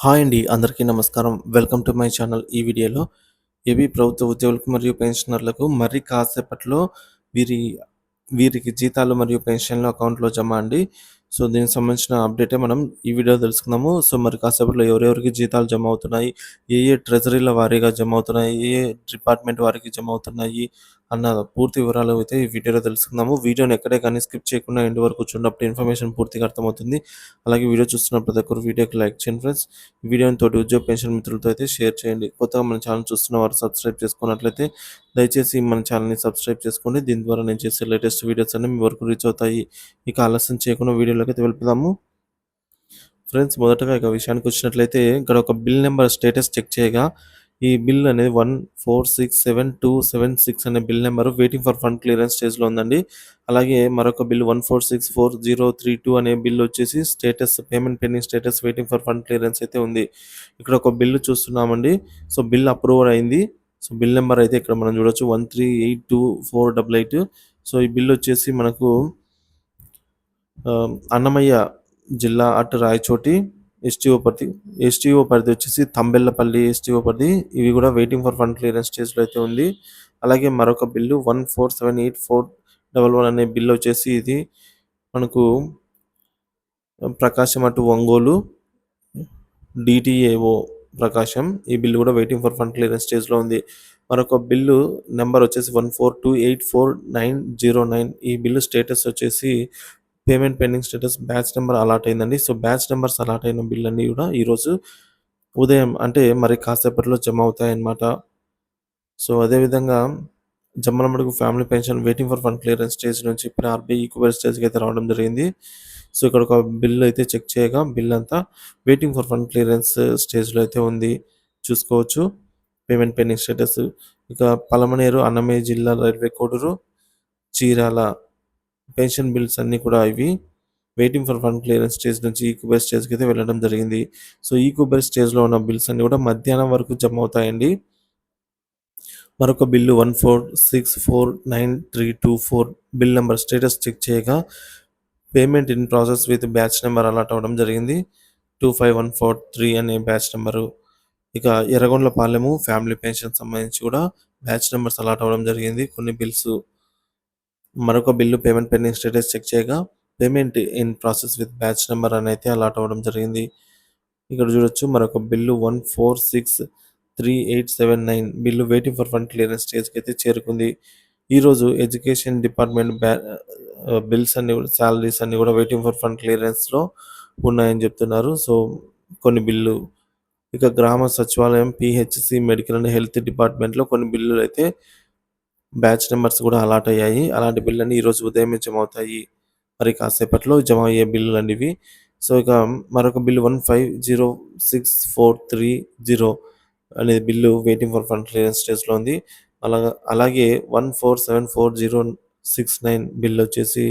Hi అండి అందరికీ నమస్కారం. Welcome to my channel. ఈ వీడియోలో ఏవి ప్రభుత్వ ఉద్యోగులకు మరియు పెన్షనర్లకు మరి కాసేపట్లో వీరి వీరికి జీతాలు మరియు పెన్షన్లు అకౌంట్లో జమ అండి. సో దీనికి సంబంధించిన అప్డేటే మనం ఈ వీడియో తెలుసుకుందాము. సో మరి కాసేపట్లో ఎవరెవరికి జీతాలు జమ అవుతున్నాయి ఏ ఏ ట్రెజరీల వారీగా జమ అవుతున్నాయి ఏ ఏ డిపార్ట్మెంట్ వారికి జమ అవుతున్నాయి అన్న పూర్తి వివరాలు అయితే ఈ వీడియోలో తెలుసుకుందాము. వీడియోని ఎక్కడే కానీ స్కిప్ చేయకుండా ఎండ్ వరకు చూడప్పుడు ఇన్ఫర్మేషన్ పూర్తిగా అర్థమవుతుంది. అలాగే వీడియో చూస్తున్న ప్రతి ఒక్కరు వీడియోకి లైక్ చేయండి ఫ్రెండ్స్. ఈ వీడియోని తోటి ఉద్యోగ పెన్షన్ మిత్రులతో అయితే షేర్ చేయండి. కొత్తగా మన ఛానల్ చూస్తున్న వారు సబ్స్క్రైబ్ చేసుకున్నట్లయితే దయచేసి మన ఛానల్ని సబ్స్క్రైబ్ చేసుకోండి. దీని ద్వారా నేను చేసే లేటెస్ట్ వీడియోస్ అన్నీ మీ వరకు రీచ్ అవుతాయి. ఇక ఆలస్యం చేయకుండా వీడియోలోకి అయితే వెళ్దాము. ఫ్రెండ్స్ మొదటగా ఇక విషయానికి వచ్చినట్లయితే ఇక్కడ ఒక బిల్ నెంబర్ స్టేటస్ చెక్ చేయగా ఈ బిల్ అనేది one four six seven two seven six అనే bill number waiting for fund clearance స్టేజ్లో ఉందండి. అలాగే మరొక bill one four six four zero three two అనే బిల్ వచ్చేసి status payment pending status waiting for fund clearance అయితే ఉంది. ఇక్కడ ఒక బిల్లు చూస్తున్నామండి. సో బిల్ అప్రూవల్ అయింది. సో బిల్ నెంబర్ అయితే ఇక్కడ మనం చూడొచ్చు. One three eight two four double eight. So ఈ బిల్ వచ్చేసి మనకు ఆ, అన్నమయ్య జిల్లా అటు రాయచోటి ఎస్టీఓ పరిధి ఎస్టీఓ పరిధి వచ్చేసి తంబెల్లపల్లి ఎస్టీఓ పరిధి. ఇవి కూడా వెయిటింగ్ ఫర్ ఫండ్ క్లియరెన్స్ స్టేజ్లో అయితే ఉంది. అలాగే మరొక bill one four seven eight four double one అనే బిల్లు వచ్చేసి ఇది మనకు ప్రకాశం అటు ఒంగోలు డిటిఏఓ ప్రకాశం. ఈ బిల్లు కూడా వెయిటింగ్ ఫర్ ఫండ్ క్లియరెన్స్ స్టేజ్లో ఉంది. మరొక బిల్లు నెంబర్ వచ్చేసి one four two eight four nine zero nine ఈ బిల్లు స్టేటస్ వచ్చేసి payment pending status batch number allot అయిందండి. సో బ్యాచ్ నెంబర్స్ అలాట్ అయిన బిల్లు అన్నీ కూడా ఈరోజు ఉదయం అంటే మరి కాసేపట్లో జమ అవుతాయన్నమాట. సో అదేవిధంగా Jammalamadugu family pension waiting for fund clearance stage నుంచి ఇప్పుడు ఆర్బీఐ ఈక్వల్ స్టేజ్కి అయితే రావడం జరిగింది. సో ఇక్కడ ఒక బిల్ అయితే చెక్ చేయగా బిల్ అంతా వెయిటింగ్ ఫర్ ఫండ్ క్లియరెన్స్ స్టేజ్లో అయితే ఉంది. చూసుకోవచ్చు. పేమెంట్ పెండింగ్ స్టేటస్ ఇక పలమనేరు అన్నమయ్య జిల్లా railway Koduru Chirala pension bills అన్నీ కూడా ఇవి. Waiting for fund clearance stage నుంచి ఈక్యూబర్ స్టేజ్కి అయితే వెళ్ళడం జరిగింది. సో ఈక్యూబర్ స్టేజ్లో ఉన్న బిల్స్ అన్నీ కూడా మధ్యాహ్నం వరకు జమ అవుతాయండి. మరొక bill one four six four nine three two four. Bill number status check చేయగా payment in process with batch number allot అవ్వడం జరిగింది. Two five one four three అనే బ్యాచ్ నెంబరు. ఇక ఎర్రగొండల పాలెము ఫ్యామిలీ పెన్షన్ సంబంధించి కూడా బ్యాచ్ నెంబర్స్ అలాట్ అవ్వడం జరిగింది. కొన్ని బిల్స్. మరొక bill payment pending status check చేయగా payment in process with batch number అని అయితే అలాట్ అవ్వడం జరిగింది. ఇక్కడ చూడొచ్చు మరొక bill one four six three eight seven nine bill waiting for fund clearance స్టేజ్కి అయితే చేరుకుంది. ఈరోజు ఎడ్యుకేషన్ డిపార్ట్మెంట్ బ్యా బిల్స్ అన్ని కూడా శాలరీస్ అన్ని కూడా వెయిటింగ్ ఫర్ ఫండ్ క్లియరెన్స్లో ఉన్నాయని చెప్తున్నారు. సో కొన్ని బిల్లు ఇక గ్రామ సచివాలయం పిహెచ్సి మెడికల్ అండ్ హెల్త్ డిపార్ట్మెంట్లో కొన్ని బిల్లులు అయితే బ్యాచ్ నెంబర్స్ కూడా అలాట్ అయ్యాయి. అలాంటి బిల్లులు ఈరోజు ఉదయమే జమ అవుతాయి మరి కాసేపట్లో జమ అయ్యే బిల్లులు అనేవి సో ఇక మరొక bill one five zero six four three zero అనేది bill waiting for fund clearance స్టేజ్లో ఉంది. అలాగా అలాగే one four seven four zero six nine bill వచ్చేసి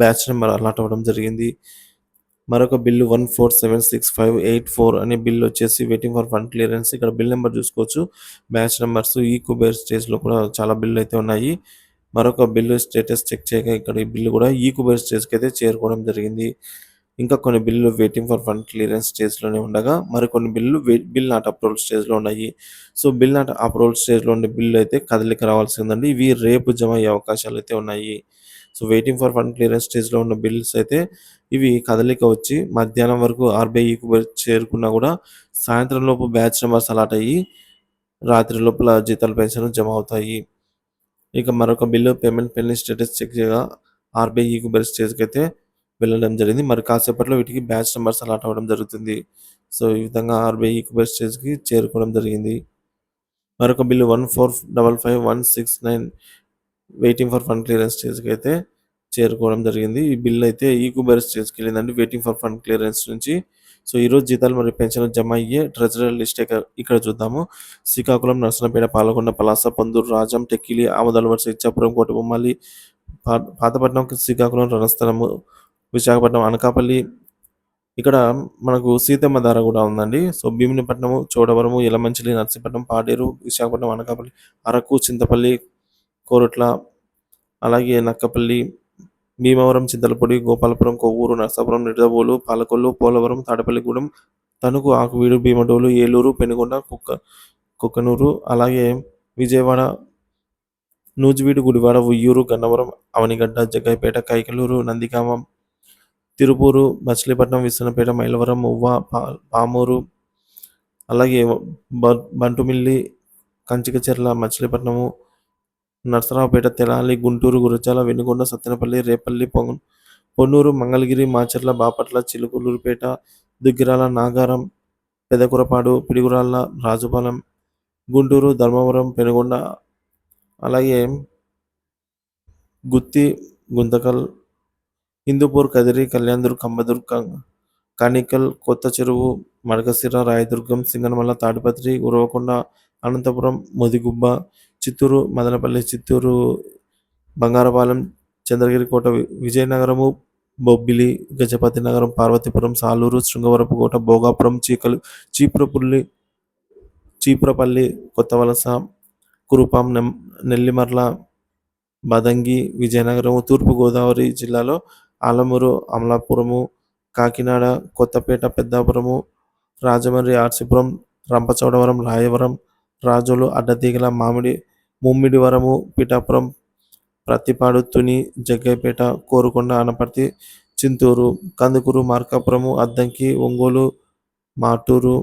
బ్యాచ్ నెంబర్ అలాట్ అవ్వడం జరిగింది. మరొక bill one four seven six five eight four అనే బిల్ వచ్చేసి వెయిటింగ్ ఫర్ ఫండ్ క్లియరెన్స్ ఇక్కడ బిల్ నెంబర్ చూసుకోవచ్చు. బ్యాచ్ నెంబర్స్ ఈ కుబేర్ స్టేజ్లో కూడా చాలా బిల్లు అయితే ఉన్నాయి. మరొక బిల్లు స్టేటస్ చెక్ చేయగా ఇక్కడ ఈ బిల్లు కూడా ఈ కుబేర్ స్టేజ్కి అయితే చేరుకోవడం జరిగింది. ఇంకా కొన్ని bill waiting for fund clearance స్టేజ్లోనే ఉండగా మరికొన్ని బిల్లు బిల్ నాట్ అప్రూవల్ స్టేజ్లో ఉన్నాయి. సో బిల్ నాట్ అప్రూవల్ స్టేజ్లో ఉండే బిల్లు అయితే కదలిక రావాల్సి ఉందండి ఇవి రేపు జమ అయ్యే అవకాశాలు అయితే ఉన్నాయి. So waiting for fund clearance స్టేజ్లో ఉన్న బిల్స్ అయితే ఇవి కదలిక వచ్చి మధ్యాహ్నం వరకు ఆర్బీఐకి చేరుకున్నా కూడా సాయంత్రం లోపు బ్యాచ్ నెంబర్స్ అలాట్ అయ్యి రాత్రి లోపల జీతాల పెన్షన్ జమ అవుతాయి. ఇక మరొక bill payment pending status check చేయగా ఆర్బీఐ ఈక్యూబర్ స్టేజ్కి అయితే వెళ్ళడం జరిగింది. మరి కాసేపట్లో వీటికి బ్యాచ్ నెంబర్స్ అలాట్ అవ్వడం జరుగుతుంది. సో ఈ విధంగా ఆర్బీఐ ఈక్యూబర్ స్టేజ్కి చేరుకోవడం జరిగింది. మరొక bill one four double five one six nine waiting for fund clearance స్టేజ్కి అయితే చేరుకోవడం జరిగింది. ఈ బిల్ అయితే ఈక్యూబర్ స్టేజ్కి వెళ్ళిందండి వెయిటింగ్ ఫర్ ఫండ్ క్లియరెన్స్ నుంచి. సో ఈరోజు జీతాలు మరియు పెన్షన్లు జమ అయ్యే ట్రెజరీ లిస్ట్ ఇక్కడ- ఇక్కడ చూద్దాము. శ్రీకాకుళం నర్సనపేట పాలకొండ పలాస పందూరు రాజం టెక్కిలి ఆమదాల వరుస ఇచ్చాపురం కోటబొమ్మాలి పాతపట్నం శ్రీకాకుళం రణస్థలము విశాఖపట్నం అనకాపల్లి. ఇక్కడ మనకు సీతమ్మ ధార కూడా ఉందండి. సో భీమినిపట్నము చోడవరము ఎలమంచిలి నర్సీపట్నం పాడేరు విశాఖపట్నం అనకాపల్లి అరకు చింతపల్లి కోరట్ల అలాగే నక్కపల్లి భీమవరం చింతలపూడి గోపాలపురం కొవ్వూరు నర్సాపురం నిడదవోలు పాలకొల్లు పోలవరం తాడపల్లిగూడెం తణుకు ఆకువీడు భీమడోలు ఏలూరు పెనుగొండ కుక్క కుక్కనూరు అలాగే విజయవాడ నూజివీడు గుడివాడ ఉయ్యూరు గన్నవరం అవనిగడ్డ జగ్గైపేట కైకలూరు నందిగామ తిరుపూరు మచిలీపట్నం విశ్వనపేట మైలవరం మువ్వ పా- పామూరు అలాగే బ- బంటుమిల్లి కంచికచెర్ల మచిలీపట్నము నరసరావుపేట తెలాలి గుంటూరు గురజాల వెనుగొండ సత్తెనపల్లి రేపల్లి పొంగ పొన్నూరు మంగళగిరి మాచర్ల బాపట్ల చిలుకలూరుపేట దుగ్గిరాల నాగారం పెదకురపాడు పిడిగురాళ్ళ రాజుపాలెం గుంటూరు ధర్మవరం పెనుగొండ అలాగే గుత్తి గుంతకల్ హిందూపూర్ కదిరి కళ్యాణదుర్గ్ కంబదుర్గ్ క- కొత్త చెరువు మడకసిర రాయదుర్గం సింగనమల తాడిపత్రి ఉరవకొండ అనంతపురం ముదిగుబ్బ చిత్తూరు మదనపల్లి చిత్తూరు బంగారపాలెం చంద్రగిరి కోట విజయనగరము బొబ్బిలి గజపతి నగరం పార్వతీపురం సాలూరు శృంగవరపు కోట భోగాపురం చీకలు చీపురపుల్లి చీపురపల్లి కొత్తవలస కురుపాం నెల్లిమర్ల బదంగి విజయనగరం తూర్పుగోదావరి జిల్లాలో ఆలమూరు అమలాపురము కాకినాడ కొత్తపేట పెద్దాపురము రాజమండ్రి ఆర్సిపురం రంపచోడవరం రాయవరం రాజోలు అడ్డతీగల మామిడి ముమ్మిడివరము పిఠాపురం ప్రత్తిపాడు తుని జగ్గైపేట కోరుకొండ అనపర్తి చింతూరు కందుకూరు మార్కాపురము అద్దంకి ఒంగోలు మాటూరు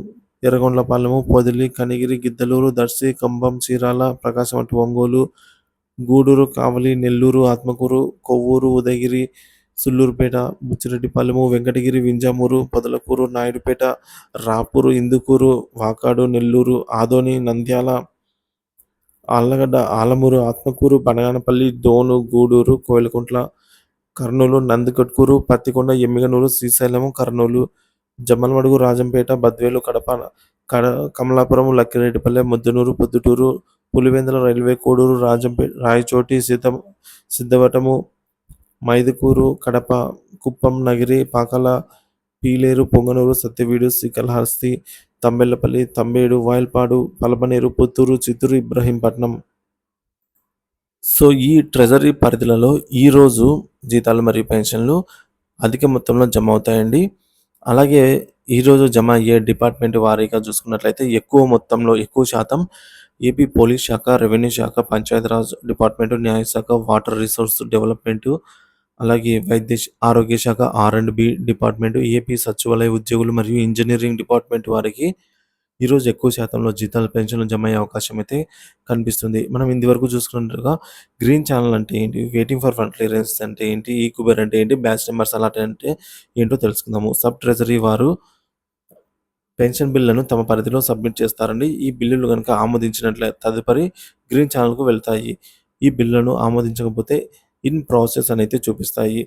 ఎర్రగొండలపాలెము పొదిలి కనిగిరి గిద్దలూరు దర్శి కంబం చీరాల ప్రకాశం వంటి ఒంగోలు గూడూరు కావలి నెల్లూరు ఆత్మకూరు కొవ్వూరు ఉదయగిరి సుల్లూరుపేట బుచ్చిరెడ్డిపాలెము వెంకటగిరి వింజమూరు పొదలకూరు నాయుడుపేట రాపూరు ఇందుకూరు వాకాడు నెల్లూరు ఆదోని నంద్యాల ఆళ్ళగడ్డ ఆలమూరు ఆత్మకూరు బనగానపల్లి దోను గూడూరు కోయిలకుంట్ల కర్నూలు నందికొట్కూరు పత్తికొండ ఎమ్మిగనూరు శ్రీశైలము కర్నూలు జమ్మలమడుగు రాజంపేట బద్వేలు కడప కడ కమలాపురం లక్కిరెడ్డిపల్లె ముద్దునూరు పొద్దుటూరు పులివెందుల రైల్వే కోడూరు రాజంపేట రాయచోటి సిద్ధ సిద్ధవటము మైదుకూరు కడప కుప్పం నగిరి పాకాల పీలేరు పొంగనూరు సత్యవీడు శ్రీకాళహస్తి తంబెల్లపల్లి తంబేడు వాయల్పాడు పలమనేరు పుత్తూరు చిత్తూరు ఇబ్రహీంపట్నం. సో ఈ ట్రెజరీ పరిధిలలో ఈరోజు జీతాలు మరియు పెన్షన్లు అధిక మొత్తంలో జమ అవుతాయండి. అలాగే ఈరోజు జమ అయ్యే డిపార్ట్మెంట్ వారీగా చూసుకున్నట్లయితే ఎక్కువ మొత్తంలో ఎక్కువ శాతం ఏపీ పోలీస్ శాఖ రెవెన్యూ శాఖ పంచాయతీరాజ్ డిపార్ట్మెంట్ న్యాయశాఖ వాటర్ రిసోర్స్ డెవలప్మెంట్ అలాగే వైద్య ఆరోగ్య శాఖ R and B department AP సచివాలయ ఉద్యోగులు మరియు ఇంజనీరింగ్ డిపార్ట్మెంట్ వారికి ఈరోజు ఎక్కువ శాతంలో జీతాలు పెన్షన్లు జమ అయ్యే అవకాశం అయితే కనిపిస్తుంది. మనం ఇంతవరకు చూసుకున్నట్టుగా గ్రీన్ ఛానల్ అంటే ఏంటి? వెయిటింగ్ ఫర్ ఫండ్ క్లియరెన్స్ అంటే ఏంటి? ఈ అంటే ఏంటి? బ్యాచ్ నెంబర్స్ అలాట్ అంటే ఏంటో తెలుసుకుందాము. సబ్ ట్రెజరీ వారు పెన్షన్ బిల్లులను తమ పరిధిలో సబ్మిట్ చేస్తారండి. ఈ బిల్లులు కనుక ఆమోదించినట్లే తదుపరి గ్రీన్ ఛానల్కు వెళ్తాయి. ఈ బిల్లులను ఆమోదించకపోతే ఇన్ ప్రాసెస్ అని అయితే చూపిస్తాయి.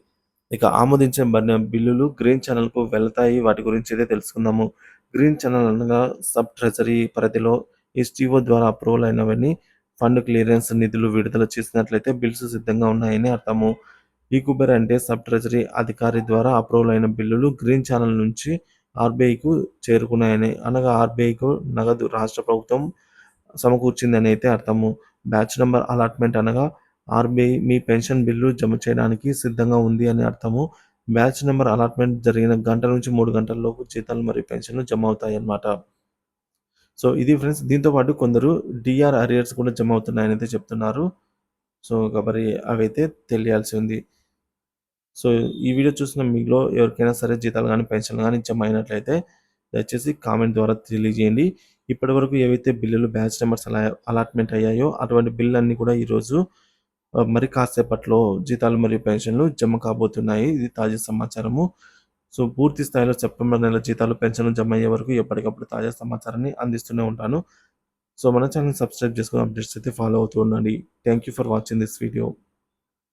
ఇక ఆమోదించబడిన బిల్లులు గ్రీన్ ఛానల్కు వెళ్తాయి. వాటి గురించి అయితే తెలుసుకుందాము. గ్రీన్ ఛానల్ అనగా సబ్ ట్రెజరీ పరిధిలో ఎస్టీఓ ద్వారా అప్రూవల్ అయినవన్నీ ఫండ్ క్లియరెన్స్ నిధులు విడుదల చేసినట్లయితే బిల్స్ సిద్ధంగా ఉన్నాయని అర్థము. ఈ అంటే సబ్ ట్రెజరీ అధికారి ద్వారా అప్రూవల్ అయిన బిల్లులు గ్రీన్ ఛానల్ నుంచి ఆర్బీఐకు చేరుకున్నాయని అనగా ఆర్బీఐకు నగదు రాష్ట్ర ప్రభుత్వం సమకూర్చిందని అయితే అర్థము. బ్యాచ్ నెంబర్ అలాట్మెంట్ అనగా ఆర్బీఐ మీ పెన్షన్ బిల్లు జమ చేయడానికి సిద్ధంగా ఉంది అని అర్థము. బ్యాచ్ నెంబర్ అలాట్మెంట్ జరిగిన గంట నుంచి మూడు గంటల లోపు జీతాలు మరియు పెన్షన్లు జమ అవుతాయి అన్నమాట. సో ఇది ఫ్రెండ్స్ దీంతో పాటు కొందరు డిఆర్ అరియర్స్ కూడా జమ అవుతున్నాయని అయితే చెప్తున్నారు. సో కాబట్టి అవైతే తెలియాల్సి ఉంది. సో ఈ వీడియో చూసిన మీలో ఎవరికైనా సరే జీతాలు కానీ పెన్షన్లు కానీ జమ అయినట్లయితే దయచేసి కామెంట్ ద్వారా తెలియజేయండి. ఇప్పటివరకు ఏవైతే బిల్లులు బ్యాచ్ నెంబర్స్ అలా అలాట్మెంట్ అయ్యాయో అటువంటి బిల్లు అన్నీ కూడా ఈరోజు మరి కాసేపట్లో జీతాలు మరియు పెన్షన్లు జమ కాబోతున్నాయి. ఇది తాజా సమాచారము. సో పూర్తి స్థాయిలో సెప్టెంబర్ నెల జీతాలు పెన్షన్లు జమ అయ్యే వరకు ఎప్పటికప్పుడు తాజా సమాచారాన్ని అందిస్తూనే ఉంటాను. సో మన ఛానల్ సబ్స్క్రైబ్ చేసుకుని అప్డేట్స్ అయితే ఫాలో అవుతూ ఉండండి. Thank you for watching this video.